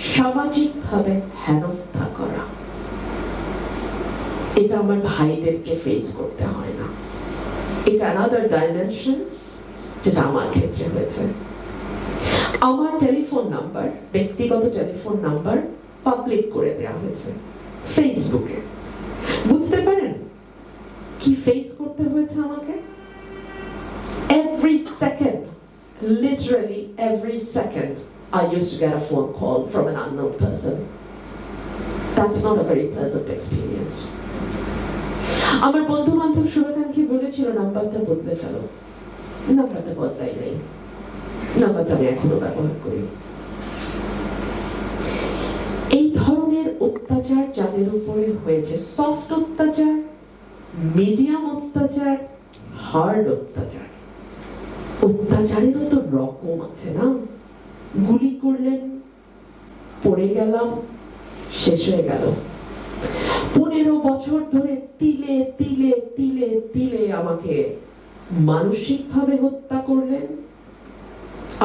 সামাজিকভাবে হেনস্থা করা। এটা আমার ভাইদেরকে ফেস করতে হয় না। এটা আনাদার ডাইমেনশন যেটা আমার ক্ষেত্রে হয়েছে। আমার টেলিফোন নাম্বার ব্যক্তিগত টেলিফোন নাম্বার পাবলিক করে দেওয়া হয়েছে ফেসবুকে বুঝতে পারেন? কি ফেস করতে হয়েছে আমাকে? Every second literally every second I used to get a phone call from an unknown person. That's not a very pleasant experience. আমার বন্ধু বান্ধব শুভাকাঙ্ক্ষী বলেছিল, নাম্বারটা বদলে ফেলো। নাম্বারটা বদলাই নাই। নাম্বারটা আমি এখনও ব্যবহার করি। এই ধরনের অত্যাচার যাদের উপরে হয়েছে সফট অত্যাচার মিডিয়াম অত্যাচার হার্ড অত্যাচার, অত্যাচারেরও তো রকম আছে না? গুলি করলেন পড়ে গেলাম, শেষ হয়ে গেল। পনেরো বছর ধরে তিলে তিলে তিলে তিলে আমাকে মানসিকভাবে হত্যা করলেন,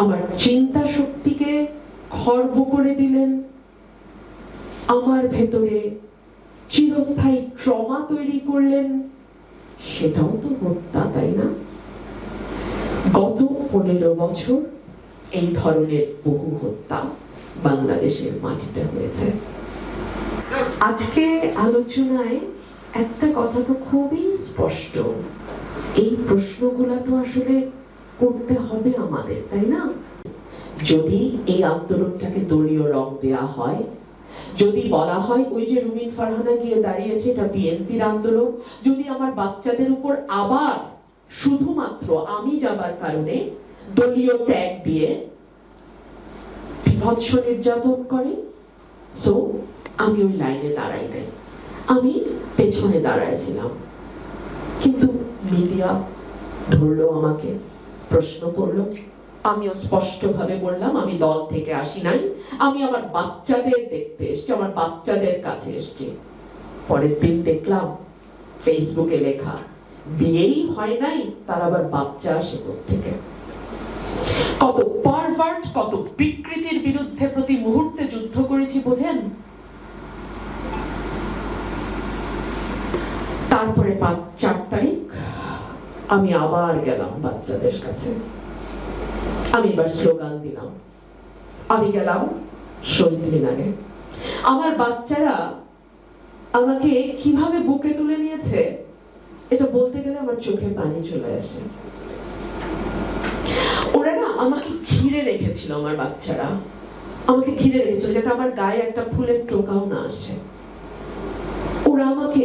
আমার চিন্তা শক্তিকে খর্ব করে দিলেন, আমার ভেতরে চিরস্থায়ী ট্রমা তৈরি করলেন, সেটাও তো হত্যা, তাই না? গত পনেরো বছর এই ধরনের বহু হত্যা বাংলাদেশের মাটিতে হয়েছে। আজকে আলোচনায় একটা কথা তো খুবই স্পষ্ট। এই প্রশ্নগুলা তো আসলে করতে হবে আমাদের, তাই না? যদি এই আন্দোলনটাকে দলীয় রং দেওয়া হয়, যদি বলা হয়, ওই যে রুমিন ফারহানা গিয়ে দাঁড়িয়েছে, এটা বিএনপির আন্দোলন। যদি আমার বাচ্চাদের উপর আবার শুধুমাত্র আমি যাবার কারণে দলীয় ট্যাগ দিয়ে বিভৎস নির্যাতন করে। সো আমি ওই লাইনে দাঁড়াই নাই। আমি পেছনে দাঁড়াইছিলাম। কিন্তু মিডিয়া ধরলো আমাকে, প্রশ্ন করল। আমিও স্পষ্টভাবে বললাম, আমি দল থেকে আসি নাই। আমি আমার বাচ্চাদের দেখতে এসছি, আমার বাচ্চাদের কাছে এসছি। পরের দিন দেখলাম ফেসবুকে লেখা, বিয়েই হয় নাই, তার আবার বাচ্চা আসে থেকে কত পারভার্ট কত বিকৃতির বিরুদ্ধে প্রতি মুহূর্তে যুদ্ধ করেছি, বোঝেন? তারপরে পাঁচ, চার তারিখ, আমি আবার গেলাম বাচ্চাদের কাছে। আমি এবার স্লোগান দিলাম। আমি গেলাম শহীদ মিনারে। আমার বাচ্চারা আমাকে কীভাবে বুকে তুলে নিয়েছে, এটা বলতে গেলে আমার চোখে পানি চলে আসে। আমাকে ঘিরে রেখেছিল আমার বাচ্চারা। আমাকে ঘিরে রেখেছিল যাতে আমার গায়ে একটা ফুলের টোকাও না আসে। ওরা আমাকে